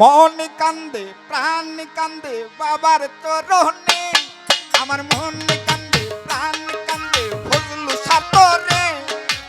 মন কান্দে, প্রাণ কান্দে, বাবার তো রোহনে আমার মন কান্দে, প্রাণ কান্দে, ফজলু সাতরে।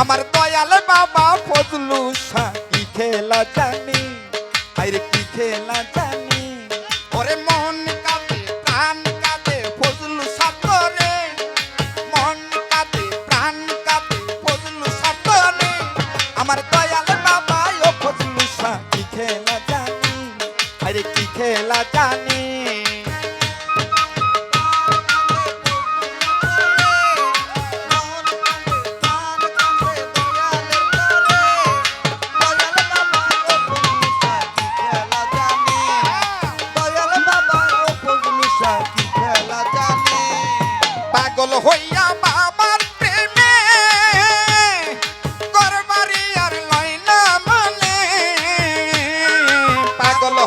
আমার দয়াল বাবা ফজলু সা কি খেলা জানি। আরে কি খেলা জানি? আরে কি খেলা জানি?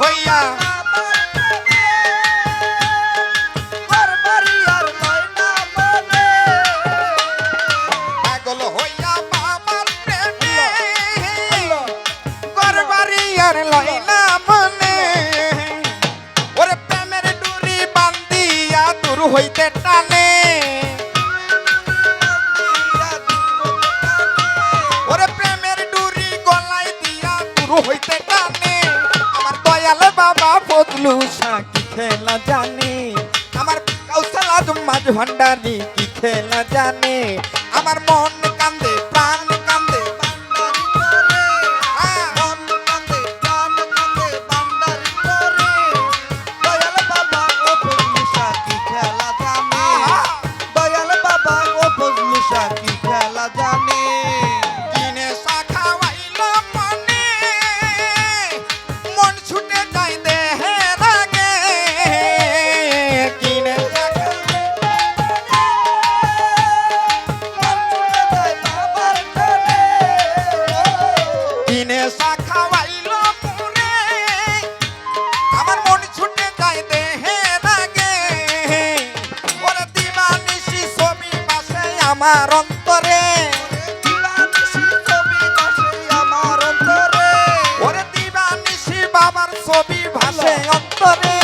হইয়া বাবা ফজলু শাহ কি খেলা জানে। আমার কাউসাল আজম মাঝ ভান্ডারি কি খেলা জানে। আমার মন কান্দে আমার অন্তরে। ছবি ভাসে অন্তরে।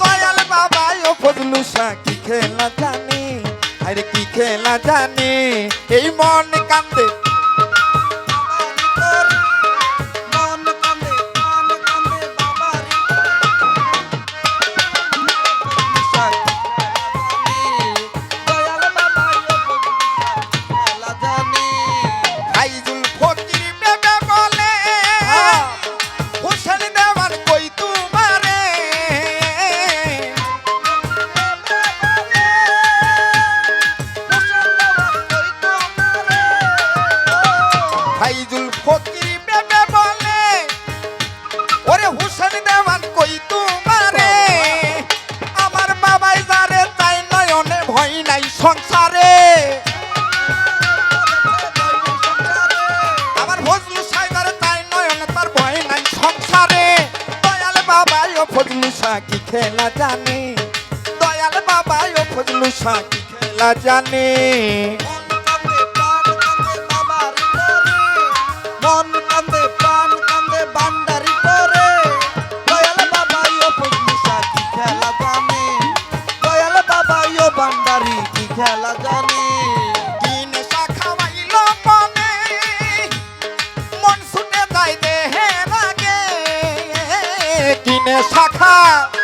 দয়াল বাবা ও ফজলু শাহ কি খেলা জানি? আরে কি খেলা জানি? এই মন কান্দে ফজলু শাহ কি খেলা জানে দয়াল বাবা ও ফজলু শাহ কি খেলা জানে মন love.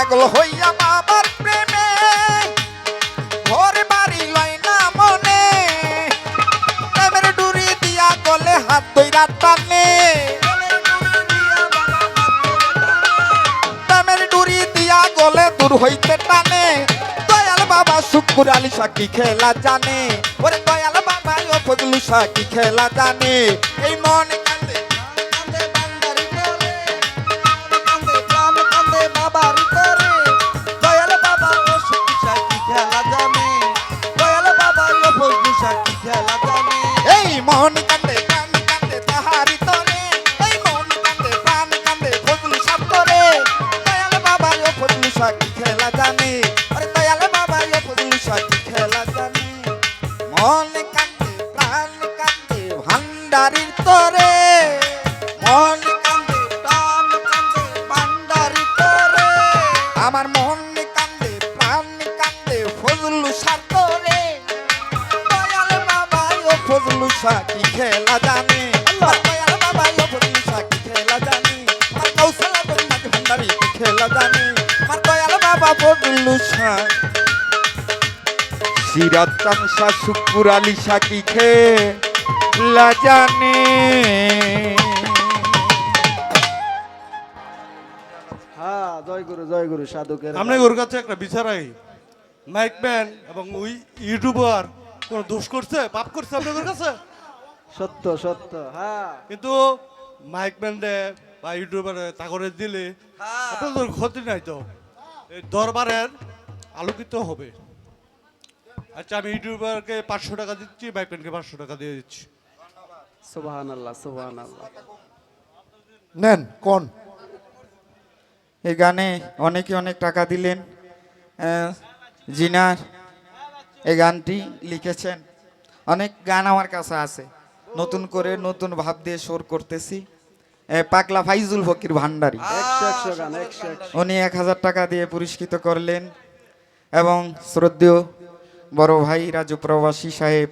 পাগল হইয়া বাবার প্রেমে, ঘর বাড়ি লয় না মনে। প্রেমের ডুরি দিয়া গলে হাত দইরা টানে। প্রেমের ডুরি দিয়া গলে দূর হইতে টানে। দয়াল বাবা শুকুর আলী সাকি খেলা জানে। ওরে দয়াল বাবা ও ফজলু সাকি খেলা জানে। এই মনে সাকি খেলা জানে। আরে দয়াল বাবা ও ফজলু সাকি খেলা জানে। মন কান্দে, প্রাণ কান্দে, ভান্ডারির তরে। মন কান্দে, প্রাণ কান্দে বান্দারি তোরে। আমার মন কান্দে, প্রাণ কান্দে ফজলু সাপ তরে। দয়াল বাবা ও ফজলু সাকি আর দয়াল বাবা শাহ চামসা শুকুর আলী সাকি খেলা জানে। হ্যাঁ জয় গুরু জয় গুরু সাধুকের আমরা ওর কাছে একটা বিচারাই। মাইক ম্যান এবং ওই ইউটিউবার কোন দোষ করছে পাপ করছে আপনাদের কাছে? সত্য সত্য হ্যাঁ। কিন্তু মাইক ম্যানরে বা ইউটিউবারে তাগরে দিলে আপনাদের ক্ষতি নাই তো? এই দরবারের আলোকিত হবে। আচ্ছা আমি ইউটিউবারকে পাঁচশো টাকা দিচ্ছি মাইক পাঁচশো টাকা দিয়ে দিচ্ছি। সুবহান আল্লাহ সুবহান আল্লাহ নেন কোন? এই গানে অনেকে অনেক টাকা দিলেন। আহ, জিনার এই গানটি লিখেছেন। অনেক গান আমার কাছে আছে। নতুন করে নতুন ভাব দিয়ে সুর করতেছি। পাকলা ফাইজুল ফকির ভান্ডারী। উনি এক হাজার টাকা দিয়ে পুরস্কৃত করলেন এবং শ্রদ্ধেয় বড় ভাই রাজু প্রবাসী সাহেব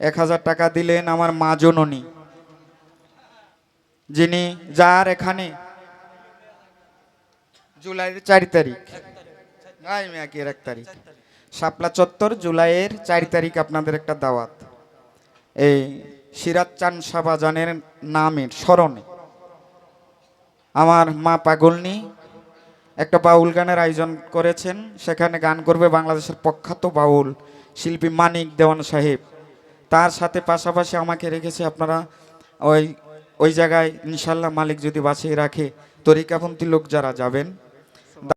এক হাজার টাকা দিলেন আমার মা জননী। যিনি যার এখানে জুলাইয়ের চার তারিখ। মেয়াকের এক তারিখ। শাপলা চত্বর জুলাইয়ের চার তারিখ আপনাদের একটা দাওয়াত। এই সিরাজ চান শাহবাজানের নামের স্মরণে। আমার মা পাগলনি একটা বাউল গানের আয়োজন করেছেন। সেখানে গান করবে বাংলাদেশের প্রখ্যাত বাউল শিল্পী মানিক দেওয়ান সাহেব। তার সাথে পাশাপাশি আমাকে রেখেছে আপনারা ওই ওই জায়গায় ইনশাল্লাহ মালিক যদি বাঁচিয়ে রাখে, তরিকাপন্থী লোক যারা যাবেন